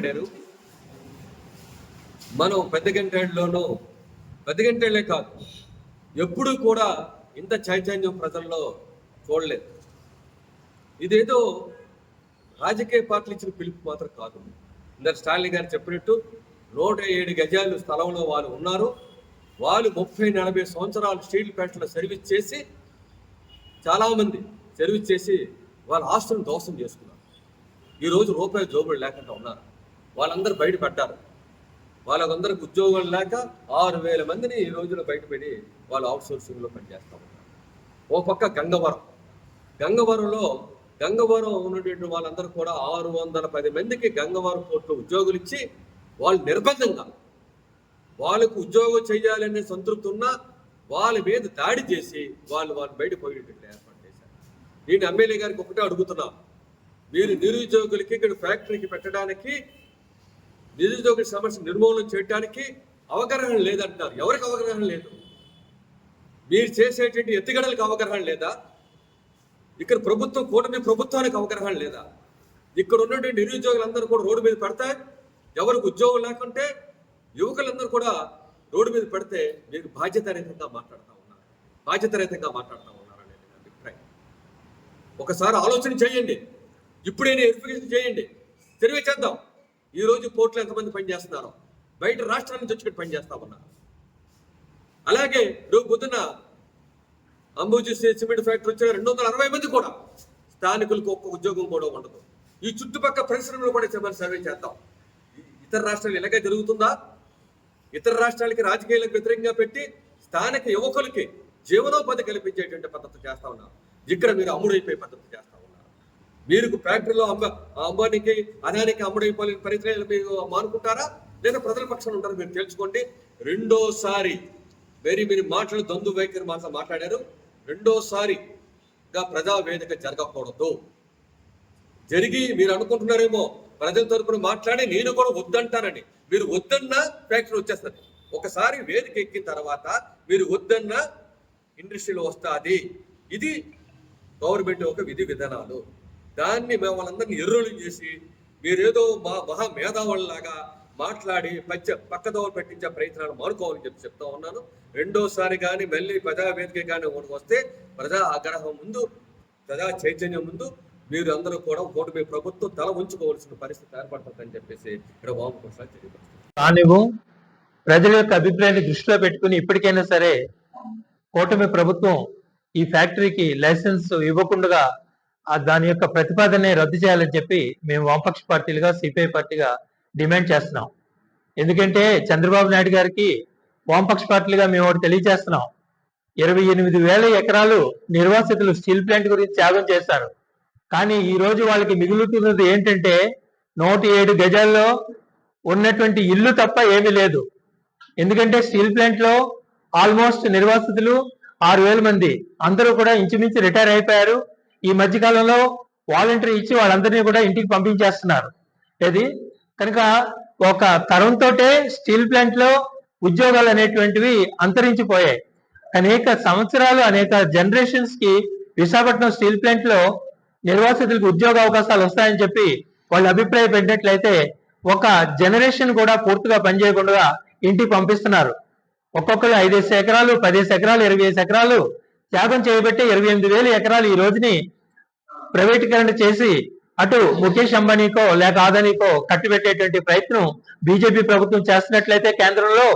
మాట్లాడారు. మనం పెద్ద గంటేళ్ళలోనూ పెద్ద గంటేళ్ళే కాదు ఎప్పుడూ కూడా ఇంత చైతన్యం ప్రజల్లో చూడలేదు. ఇదేదో రాజకీయ పార్టీలు ఇచ్చిన పిలుపు మాత్రం కాదు. ఇందరు స్టాలిన్ గారు చెప్పినట్టు నూట ఏడు గజాలు స్థలంలో వాళ్ళు ఉన్నారు. వాళ్ళు ముప్పై నలభై సంవత్సరాలు స్టీల్ ప్లాంట్లో సర్వీస్ చేసి చాలామంది సర్వీస్ చేసి వాళ్ళ ఆస్తులను దోషం చేసుకున్నారు. ఈరోజు రూపాయి జోబులు లేకుండా ఉన్నారు. వాళ్ళందరూ బయటపడ్డారు. వాళ్ళకందరికి ఉద్యోగం లేక ఆరు వేల మందిని ఈ రోజులో బయటపడి వాళ్ళు అవుట్ సోర్సింగ్లో పనిచేస్తూ ఉన్నారు. ఓ పక్క గంగవరం. గంగవరంలో గంగవరం ఉన్నటువంటి వాళ్ళందరూ కూడా ఆరు వందల పది మందికి గంగవరం కోర్టులో ఉద్యోగులు ఇచ్చి వాళ్ళు నిర్బంధంగా వాళ్ళకు ఉద్యోగం చేయాలనే సంతృప్తి ఉన్నా వాళ్ళ మీద దాడి చేసి వాళ్ళు వాళ్ళు బయట పోయేటట్లు ఏర్పాటు చేశారు. నేను ఎమ్మెల్యే గారికి ఒకటే అడుగుతున్నాను మీరు నిరుద్యోగులకి ఇక్కడ ఫ్యాక్టరీకి పెట్టడానికి నిరుద్యోగుల సమస్య నిర్మూలన చేయడానికి అవగాహన లేదంటున్నారు. ఎవరికి అవగాహన లేదు? మీరు చేసేటువంటి ఎత్తుగడలకు అవగాహన లేదా? ఇక్కడ ప్రభుత్వం కూటమి ప్రభుత్వానికి అవగాహన లేదా? ఇక్కడ ఉన్నటువంటి నిరుద్యోగులందరూ కూడా రోడ్డు మీద పెడతారు ఎవరికి ఉద్యోగం లేకుంటే యువకులందరూ కూడా రోడ్డు మీద పెడితే మీరు బాధ్యతారహితంగా మాట్లాడుతూ ఉన్నారు. బాధ్యతారహితంగా మాట్లాడుతూ ఉన్నారు అనేది నా అభిప్రాయం. ఒకసారి ఆలోచన చేయండి. ఇప్పుడే వెరిఫికేషన్ చేయండి. సర్వే ఈరోజు ఈ రోజు పోర్టులో ఎంతమంది పనిచేస్తున్నారో బయట రాష్ట్రాల నుంచి వచ్చి ఇక్కడ పనిచేస్తా ఉన్నారు. అలాగే రేపు పొద్దున అంబుజీ సిమెంట్ ఫ్యాక్టరీ వచ్చే రెండు వందల అరవై మంది కూడా స్థానికులకు ఒక్క ఉద్యోగం కూడా ఉండదు. ఈ చుట్టుపక్కల పరిశ్రమలు కూడా మనం సర్వే చేద్దాం. ఇతర రాష్ట్రాలు ఇలాగే జరుగుతుందా? ఇతర రాష్ట్రాలకి రాజకీయాలకు వ్యతిరేకంగా పెట్టి స్థానిక యువకులకి జీవనోపాధి కల్పించేటువంటి పద్ధతి చేస్తా ఉన్నారు. ఇక్కడ మీరు అమ్ముడైపోయే పద్ధతి చేస్తా మీరు ఫ్యాక్టరీలో అంబ అంబానీకి అదానికి అమ్ముడైపోలేని పరిచయాలు మీరు మానుకుంటారా? లేదా ప్రజల పక్షాన ఉంటారు మీరు తెలుసుకోండి. రెండోసారి వెరీ మీరు మాటలు దందు వైఖరి మాట మాట్లాడారు. రెండోసారిగా ప్రజా వేదిక జరగకూడదు. జరిగి మీరు అనుకుంటున్నారేమో ప్రజల తరపున మాట్లాడి నేను కూడా వద్దంటానని మీరు వద్దన్నా ఫ్యాక్టరీ వచ్చేస్తుంది. ఒకసారి వేదిక ఎక్కిన తర్వాత మీరు వద్దన్నా ఇండస్ట్రీలో వస్తుంది. ఇది గవర్నమెంట్ యొక్క విధి విధానాలు. దాన్ని మేము వాళ్ళందరినీ ఎర్రోలు చేసి మీరేదో మా మహా మేధావుల్లాగా మాట్లాడి పచ్చ పక్కదోవ పెట్టించే ప్రయత్నాలు మానుకోవాలని చెప్పి చెప్తా ఉన్నాను. రెండోసారి కానీ మళ్ళీ ప్రజా వేదిక కానీ ఒకటి వస్తే ప్రజా ఆగ్రహం ముందు ప్రజా చైతన్యం ముందు మీరు అందరూ కూడా ఓటమి ప్రభుత్వం తల ఉంచుకోవాల్సిన పరిస్థితి ఏర్పడుతుందని చెప్పేసి ఇక్కడ వామకృష్ణ తెలియపరుస్తారు ప్రజల యొక్క అభిప్రాయాన్ని దృష్టిలో పెట్టుకుని ఇప్పటికైనా సరే కూటమి ప్రభుత్వం ఈ ఫ్యాక్టరీకి లైసెన్స్ ఇవ్వకుండా దాని యొక్క ప్రతిపాదనే రద్దు చేయాలని చెప్పి మేము వామపక్ష పార్టీలుగా సిపిఐ పార్టీగా డిమాండ్ చేస్తున్నాం. ఎందుకంటే చంద్రబాబు నాయుడు గారికి వామపక్ష పార్టీలుగా మేము ఒకటి తెలియజేస్తున్నాం. ఇరవై ఎనిమిది వేల ఎకరాలు నిర్వాసితులు స్టీల్ ప్లాంట్ గురించి త్యాగం చేశారు. కానీ ఈ రోజు వాళ్ళకి మిగులుతున్నది ఏంటంటే నూట ఏడు గజాల్లో ఉన్నటువంటి ఇల్లు తప్ప ఏమీ లేదు. ఎందుకంటే స్టీల్ ప్లాంట్లో ఆల్మోస్ట్ నిర్వాసితులు ఆరు వేల మంది. అందరూ కూడా ఇంచుమించు రిటైర్ అయిపోయారు. ఈ మధ్యకాలంలో వాలంటీర్ వాలంటరీ ఇచ్చి వాళ్ళందరినీ కూడా ఇంటికి పంపించేస్తున్నారు. ఏది? కనుక ఒక తరంతోటే స్టీల్ ప్లాంట్లో ఉద్యోగాలు అనేటువంటివి అంతరించిపోయాయి. అనేక సంవత్సరాలు అనేక జనరేషన్స్కి విశాఖపట్నం స్టీల్ ప్లాంట్లో నిర్వాసితులకు ఉద్యోగ అవకాశాలు వస్తాయని చెప్పి వాళ్ళు అభిప్రాయపెట్టినట్లయితే ఒక జనరేషన్ కూడా పూర్తిగా పనిచేయకుండా ఇంటికి పంపిస్తున్నారు. ఒక్కొక్కరు ఐదేసి ఎకరాలు పదిహేను ఎకరాలు ఇరవై ఐదు ఎకరాలు త్యాగం చేయబట్టి ఇరవై ఎనిమిది వేల ఎకరాలు ఈ రోజుని ప్రైవేటీకరణ చేసి అటు ముఖేష్ అంబానీకో లేక ఆదానీకో కట్టుబెట్టేటువంటి ప్రయత్నం బీజేపీ ప్రభుత్వం చేస్తున్నట్లయితే కేంద్రంలో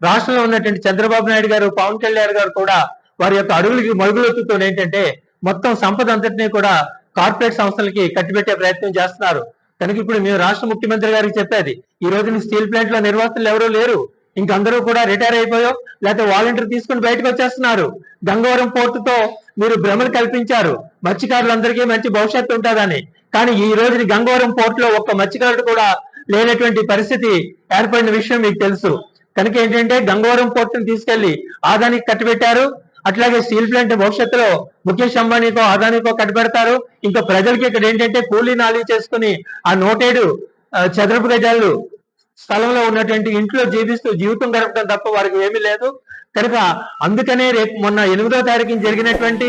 రాష్ట్రంలో ఉన్నటువంటి చంద్రబాబు నాయుడు గారు పవన్ కళ్యాణ్ గారు కూడా వారి యొక్క అడుగులకి మరుగులొత్తుతో ఏంటంటే మొత్తం సంపద అంతటినీ కూడా కార్పొరేట్ సంస్థలకి కట్టిపెట్టే ప్రయత్నం చేస్తున్నారు. కనుక ఇప్పుడు మేము రాష్ట్ర ముఖ్యమంత్రి గారికి చెప్పేది ఈ రోజు స్టీల్ ప్లాంట్లో నిర్వాసితులు ఎవరూ లేరు. ఇంకందరూ కూడా రిటైర్ అయిపోయో లేకపోతే వాలంటీర్ తీసుకుని బయటకు వచ్చేస్తున్నారు. గంగవరం పోర్టుతో మీరు భ్రమలు కల్పించారు. మత్స్యకారులందరికీ మంచి భవిష్యత్తు ఉంటుందని. కానీ ఈ రోజు గంగవరం పోర్టులో ఒక్క మత్స్యకారుడు కూడా లేనటువంటి పరిస్థితి ఏర్పడిన విషయం మీకు తెలుసు. కనుక ఏంటంటే గంగవరం పోర్టును తీసుకెళ్ళి ఆదానికి కట్టుబెట్టారు అట్లాగే స్టీల్ ప్లాంట్ భవిష్యత్తులో ముఖేష్ అంబానీకో ఆదానికో కట్టుబెడతారు ఇంకా ప్రజలకి ఇక్కడ ఏంటంటే కూలీ నాలి చేసుకుని ఆ నోటేడు చదరపు గజాలు స్థలంలో ఉన్నటువంటి ఇంట్లో జీవిస్తూ జీవితం గడపడం తప్ప వారికి ఏమీ లేదు. కనుక అందుకనే రేపు మొన్న ఎనిమిదో తారీఖున జరిగినటువంటి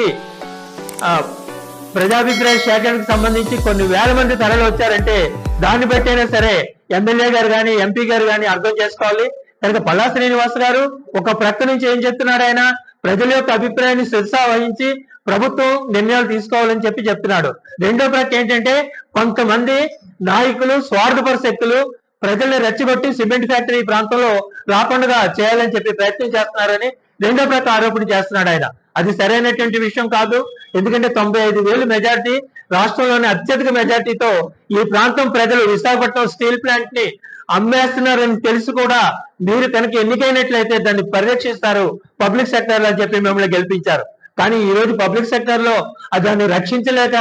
ప్రజాభిప్రాయ సేకరణకు సంబంధించి కొన్ని వేల మంది తరలి వచ్చారంటే దాన్ని బట్టైనా సరే ఎమ్మెల్యే గారు కానీ ఎంపీ గారు కానీ అర్థం చేసుకోవాలి. కనుక పల్లా శ్రీనివాస్ గారు ఒక ప్రక్క నుంచి ఏం చెప్తున్నాడు ఆయన? ప్రజల యొక్క అభిప్రాయాన్ని శిరసా వహించి ప్రభుత్వం నిర్ణయాలు తీసుకోవాలని చెప్పి చెప్తున్నాడు. రెండో ప్రక్క ఏంటంటే కొంతమంది నాయకులు స్వార్థపర శక్తులు ప్రజల్ని రెచ్చగొట్టి సిమెంట్ ఫ్యాక్టరీ ఈ ప్రాంతంలో రాకుండా చేయాలని చెప్పి ప్రయత్నం చేస్తున్నారని రెండో ప్రక్క ఆరోపణ చేస్తున్నాడు ఆయన. అది సరైనటువంటి విషయం కాదు. ఎందుకంటే తొంభై ఐదు వేలు మెజార్టీ రాష్ట్రంలోని అత్యధిక మెజార్టీతో ఈ ప్రాంతం ప్రజలు విశాఖపట్నం స్టీల్ ప్లాంట్ని అమ్మేస్తున్నారని తెలిసి కూడా మీరు కనుక ఎన్నికైనట్లయితే దాన్ని పరిరక్షిస్తారు పబ్లిక్ సెక్టర్ అని చెప్పి మిమ్మల్ని గెలిపించారు. కానీ ఈ రోజు పబ్లిక్ సెక్టర్లో దాన్ని రక్షించలేక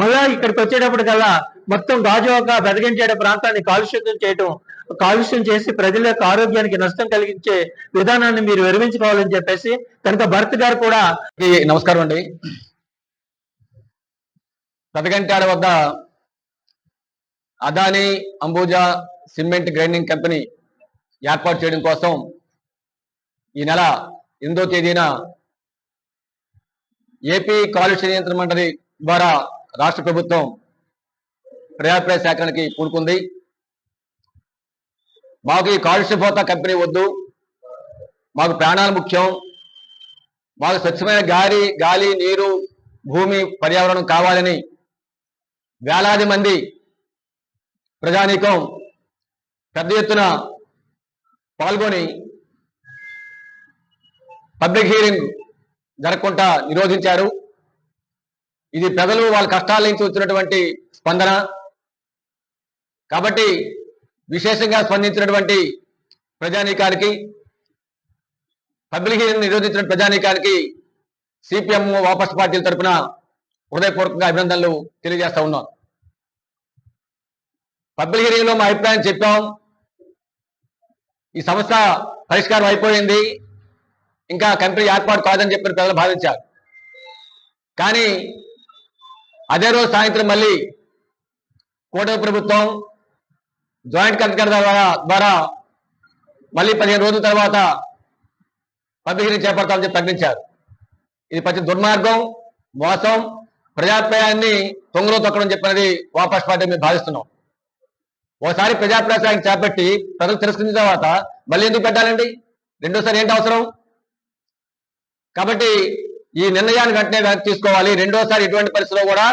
మళ్ళా ఇక్కడికి వచ్చేటప్పటికల్లా మొత్తం గాజువాక బెదగించేట ప్రాంతాన్ని కాలుష్యం చేయటం కాలుష్యం చేసి ప్రజల యొక్క ఆరోగ్యానికి నష్టం కలిగించే విధానాన్ని మీరు విరమించుకోవాలని చెప్పేసి కనుక భరత్ గారు కూడా నమస్కారం అండి. పెదగంటాడ వద్ద Adani Ambuja cement grinding company ఏర్పాటు చేయడం కోసం ఈ నెల ఎనిమిదో తేదీన ఏపీ కాలుష్య నియంత్రణ మండలి ద్వారా రాష్ట్ర ప్రభుత్వం ప్రజాప్రాయ సేకరణకి కూడుకుంది. మాకు ఈ కాలుష్యపోత కంపెనీ వద్దు. మాకు ప్రాణాలు ముఖ్యం. మాకు స్వచ్ఛమైన గాలి గాలి నీరు భూమి పర్యావరణం కావాలని వేలాది మంది ప్రజానీకం పెద్ద ఎత్తున పాల్గొని పబ్లిక్ హీరింగ్ జరగకుండా నిరోధించారు. ఇది ప్రజలు వాళ్ళ కష్టాల నుంచి వచ్చినటువంటి స్పందన. కాబట్టి విశేషంగా స్పందించినటువంటి ప్రజానీకానికి పబ్లిక్ నిరోధించిన ప్రజానీకానికి సిపిఎం వాపస్ పార్టీల తరపున హృదయపూర్వకంగా అభినందనలు తెలియజేస్తా ఉన్నాం. పబ్లిక్ హీరింగ్ మా అభిప్రాయం చెప్పాం. ఈ సమస్య పరిష్కారం అయిపోయింది. ఇంకా కంపెనీ ఏర్పాటు కాదని చెప్పిన ప్రజలు భావించారు. కానీ అదే రోజు సాయంత్రం మళ్ళీ కూటమి ప్రభుత్వం జాయింట్ కలెక్టర్ ద్వారా ద్వారా మళ్ళీ పదిహేను రోజుల తర్వాత పబ్లిక్ చేపడతామని చెప్పి ప్రకటించారు. ఇది పచ్చి దుర్మార్గం మోసం ప్రజాప్రాయాన్ని తొంగలో తొక్కడం చెప్పినది వాపస్ పార్టీ మేము భావిస్తున్నాం. ఒకసారి ప్రజాప్రసారం చేపట్టి ప్రజలు తిరస్కరించిన తర్వాత మళ్ళీ ఎందుకు పెట్టాలండి? రెండోసారి ఏంటి అవసరం? కాబట్టి ఈ నిర్ణయాన్ని వెంటనే వెనక్కి తీసుకోవాలి. రెండోసారి ఎటువంటి పరిస్థితిలో కూడా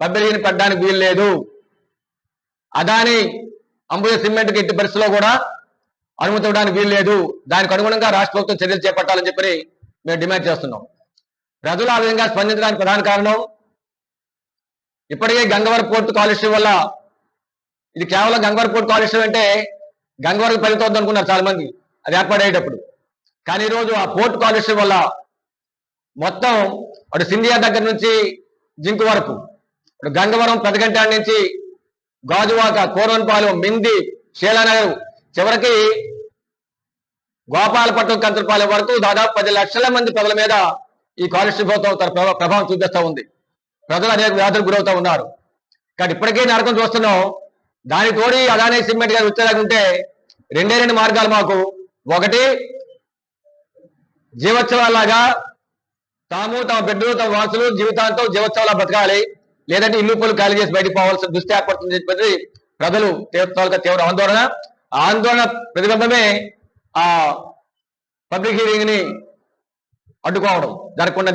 పబ్లిక్ని పెట్టడానికి వీలు లేదు. అదాని అంబుజ సిమెంట్కి ఎట్టి పరిస్థితిలో కూడా అనుమతి ఇవ్వడానికి వీలు లేదు. దానికి అనుగుణంగా రాష్ట్ర ప్రభుత్వం చర్యలు చేపట్టాలని చెప్పి మేము డిమాండ్ చేస్తున్నాం. ప్రజలు ఆ విధంగా స్పందించడానికి ప్రధాన కారణం ఇప్పటికే గంగవరం పోర్టు కాలుష్యం వల్ల ఇది కేవలం గంగవరం పోర్టు కాలుష్యం అంటే గంగవరం ఫలితం అనుకున్నారు చాలా మంది అది ఏర్పాటయ్యేటప్పుడు. కానీ ఈరోజు ఆ పోర్టు కాలుష్యం వల్ల మొత్తం అటు సింధియా దగ్గర నుంచి జింకు వరకు ఇప్పుడు గంగవరం పెదగంటాడ నుంచి గాజువాక కోరవన్పాలెం మింది శీలానగర్. చివరికి గోపాలపట్నం కంచరపాలెం వరకు దాదాపు పది లక్షల మంది ప్రజల మీద ఈ కాలుష్య ప్రభుత్వం తన ప్రభావం చూపిస్తూ ఉంది. ప్రజలు అనేక వ్యాధులకు గురవుతూ ఉన్నారు. కానీ ఇప్పటికే నరకం చూస్తున్నాం. దాని తోడి అదానీ సిమెంట్ గారు వచ్చేలాగుంటే రెండే రెండు మార్గాలు మాకు. ఒకటి జీవోత్సవాలాగా తాము తమ బిడ్డలు తమ వాసులు జీవితాంతం జీవోత్సవాలా బ్రతకాలి. లేదంటే ఇల్లు పొలు ఖాళీ చేసి బయటకు పోవాల్సిన దుస్థితి ఏర్పడుతుంది చెప్పేసి ప్రజలు తీవ్ర తీవ్ర ఆందోళన. ఆందోళన ప్రతిబంధమే ఆ పబ్లిక్ హీరింగ్ని అడ్డుకోవడం జరగకుండా